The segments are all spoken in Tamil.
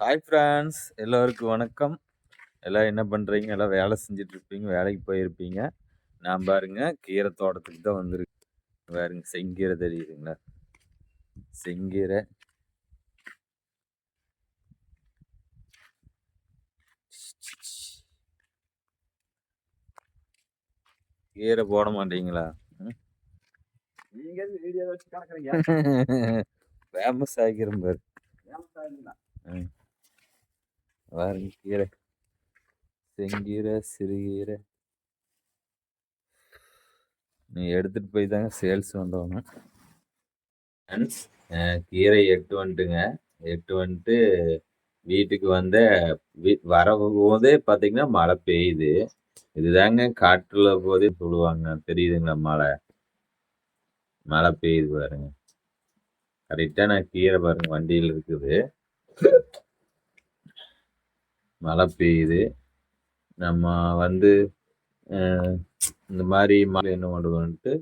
ஹாய் ஃப்ரெண்ட்ஸ் எல்லோருக்கும் வணக்கம். எல்லாம் என்ன பண்ணுறீங்க எல்லாம் வேலை செஞ்சிட்ருப்பீங்க? வேலைக்கு போயிருப்பீங்க. நான் பாருங்க கீரை தோட்டத்துக்கு தான் வந்திருக்கு பாருங்க செங்கீரை தெரியுதுங்களா? செங்கீரை. கீரை போட மாட்டீங்களா? ஃபேமஸ் ஆகிக்கிறேன் பாரு. ம். பாருங்க கீரை செங்கீரை சிறுகீரை நீ எடுத்துட்டு போய் தாங்க சேல்ஸ் ஃப்ரெண்ட்ஸ் கீரை எட்டு வந்துட்டுங்க. எட்டு வந்துட்டு வீட்டுக்கு வந்த வீ வரபோதே பார்த்தீங்கன்னா மழை பெய்யுது. இதுதாங்க காற்றுல போதே சொல்லுவாங்க தெரியுதுங்களா மழை? மழை பெய்யுது பாருங்க. கரெக்டாக நான் கீரை பாருங்க வண்டியில் இருக்குது. மழை பெய்யுது. நம்ம வந்து இந்த மாதிரி மழை என்ன பண்ணுவோன்ட்டு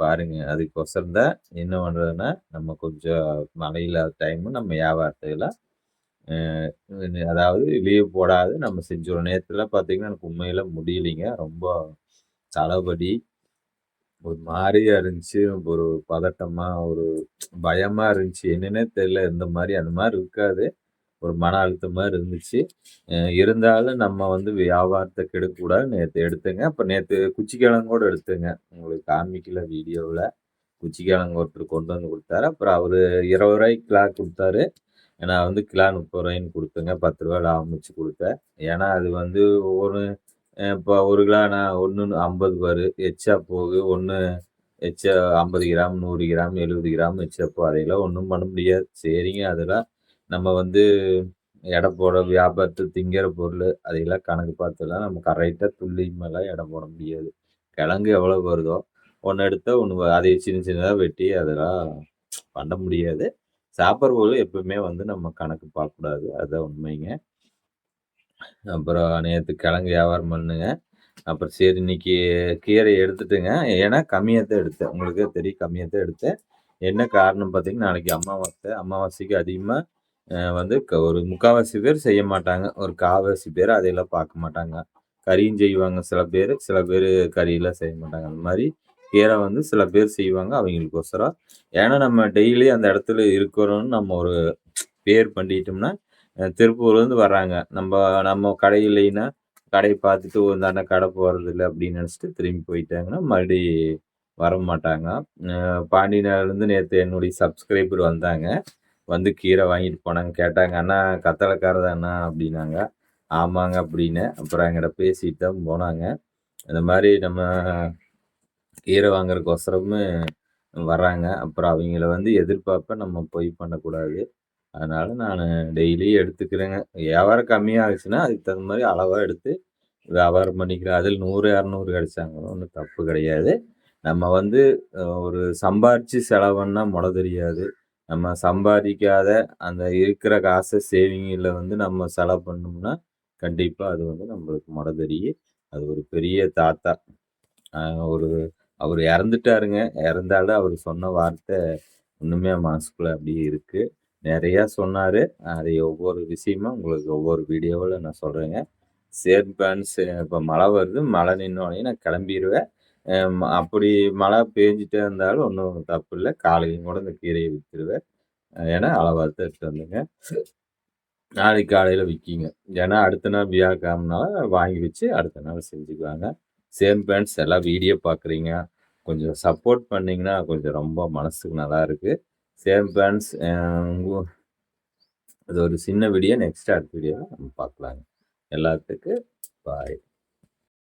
பாருங்க. அதுக்கொசரம் தான் என்ன பண்ணுறதுன்னா நம்ம கொஞ்சம் மழை இல்லாத டைமு நம்ம வியாபாரத்தில் அதாவது லீவ் போடாது. நம்ம செஞ்சோம் நேரத்தில் பார்த்தீங்கன்னா எனக்கு உண்மையில் முடியலைங்க. ரொம்ப தலைவலி ஒரு மாதிரியா இருந்துச்சு. ஒரு பதட்டமாக ஒரு பயமாக இருந்துச்சு. என்னன்னே தெரியல. இந்த மாதிரி அந்த மாதிரி இருக்காது. ஒரு மன அழுத்தம் மாதிரி இருந்துச்சு இருந்தாலும் நம்ம வந்து வியாபாரத்தை கெடுக்கக்கூடாது நேற்று எடுத்தேங்க. அப்போ நேற்று குச்சிக்கிழங்கோடு எடுத்தேங்க. உங்களுக்கு காமிக்கல வீடியோவில். குச்சிக்கிழங்கு ஒருத்தர் கொண்டு வந்து கொடுத்தாரு. அப்புறம் அவர் இருபது ரூபாய்க்கு கிலா கொடுத்தாரு. நான் வந்து கிலோ முப்பது ரூபாய்ன்னு கொடுத்தேங்க. பத்து ரூபா லாபமிச்சு கொடுத்தேன். ஏன்னா அது வந்து ஒவ்வொரு இப்போ ஒரு கிலோ நான் ஒன்று ஐம்பது பாரு. எச்சா போகு. ஒன்று எச்சா ஐம்பது கிராம் நூறு கிராம் எழுபது கிராம் எச்சா போ அதையெல்லாம் ஒன்றும் பண்ண முடியாது. சரிங்க அதெல்லாம் நம்ம வந்து எடை போட வியாபாரத்து திங்கிற பொருள் அதையெல்லாம் கணக்கு பார்த்துலாம் நம்ம கரெக்டாக துல்லியமெல்லாம் எடை போட முடியாது. கிழங்கு எவ்வளோ வருதோ ஒன்று எடுத்தால் ஒன்று அதை சின்ன சின்னதாக வெட்டி அதெல்லாம் பண்ண முடியாது. சாப்பிட்ற பொருள் எப்பவுமே வந்து நம்ம கணக்கு பார்க்கக்கூடாது. அதுதான் உண்மைங்க. அப்புறம் நேற்று கிழங்கு வியாபாரம் பண்ணுங்க. அப்புறம் சரி இன்னைக்கு கீரை எடுத்துட்டுங்க. ஏன்னா கம்மியாக தான் எடுத்தேன். உங்களுக்கே தெரியும் கம்மியாக தான் எடுத்தேன். என்ன காரணம் பார்த்தீங்கன்னா நாளைக்கு அமாவாசை அமாவாசைக்கு அதிகமாக வந்து ஒரு முக்கால்வாசி பேர் செய்ய மாட்டாங்க. ஒரு காவாசி பேர் அதையெல்லாம் பார்க்க மாட்டாங்க. கறியும் செய்வாங்க. சில பேர் சில பேர் கறியெல்லாம் செய்ய மாட்டாங்க. அந்த மாதிரி கீரை வந்து சில பேர் செய்வாங்க அவங்களுக்கோசரம். ஏன்னா நம்ம டெய்லி அந்த இடத்துல இருக்கிறோன்னு நம்ம ஒரு பேர் பண்ணிட்டோம்னா திருப்பூர்லேருந்து வர்றாங்க. நம்ம நம்ம கடை இல்லைன்னா கடையை பார்த்துட்டு ஒரு அண்ணன் கடை போகிறதில்ல அப்படின்னு நினச்சிட்டு திரும்பி போயிட்டாங்கன்னா மறுபடி வர மாட்டாங்க பாண்டியனாலேருந்து நேற்று என்னுடைய சப்ஸ்கிரைபர் வந்தாங்க. வந்து கீரை வாங்கிட்டு போனாங்க. கேட்டாங்க அண்ணா கத்தலைக்காரது அண்ணா அப்படின்னாங்க. ஆமாங்க அப்படின்னு அப்புறம் எங்கிட்ட பேசிட்டு தான் போனாங்க. இந்த மாதிரி நம்ம கீரை வாங்குறதுக்கோசரமும் வர்றாங்க. அப்புறம் அவங்கள வந்து எதிர்பார்ப்ப நம்ம பொய் பண்ணக்கூடாது. அதனால நான் டெய்லியும் எடுத்துக்கிறேங்க. வியாபாரம் கம்மியாகிடுச்சுன்னா அதுக்கு தகுந்த மாதிரி அளவாக எடுத்து வியாபாரம் பண்ணிக்கிறேன். அதில் நூறு இரநூறு கிடைச்சாங்களும் ஒன்றும் தப்பு கிடையாது. நம்ம வந்து ஒரு சம்பாரித்து செலவுன்னா முட தெரியாது. நம்ம சம்பாதிக்காத அந்த இருக்கிற காசை சேவிங்கில் வந்து நம்ம செலவு பண்ணோம்னா கண்டிப்பாக அது வந்து நம்மளுக்கு முட அது ஒரு பெரிய தாத்தா. ஒரு அவர் இறந்துட்டாருங்க. இறந்தாலும் அவர் சொன்ன வார்த்தை ஒன்றுமே மனசுக்குள்ளே அப்படியே இருக்குது நிறையா சொன்னார். அதை ஒவ்வொரு விஷயமும் உங்களுக்கு ஒவ்வொரு வீடியோவில் நான் சொல்கிறேங்க சேர் பேன்ஸ் இப்போ மழை வருது. மழை நின்னோடனே நான் கிளம்பிடுவேன் அப்படி மழை பெஞ்சிட்டே இருந்தாலும் ஒன்றும் தப்பு இல்லை. காலையும் கூட இந்த கீரையை விற்றுருவேன் ஏன்னா அளவாக தான் எடுத்து வந்துங்க. நாளைக்கு காலையில் விற்கிங்க. ஏன்னா அடுத்த நாள் வியாழக்கிழமனால வாங்கி வச்சு அடுத்த நாள் செஞ்சுக்குவாங்க. சேம் பேண்ட்ஸ் எல்லாம் வீடியோ பார்க்குறீங்க. கொஞ்சம் சப்போர்ட் பண்ணிங்கன்னா கொஞ்சம் ரொம்ப மனசுக்கு நல்லா இருக்குது சேம் பேண்ட்ஸ் அது ஒரு சின்ன வீடியோ நெக்ஸ்ட் அடுத்த வீடியோவில் நம்ம பார்க்கலாங்க. எல்லாத்துக்கும் பாய்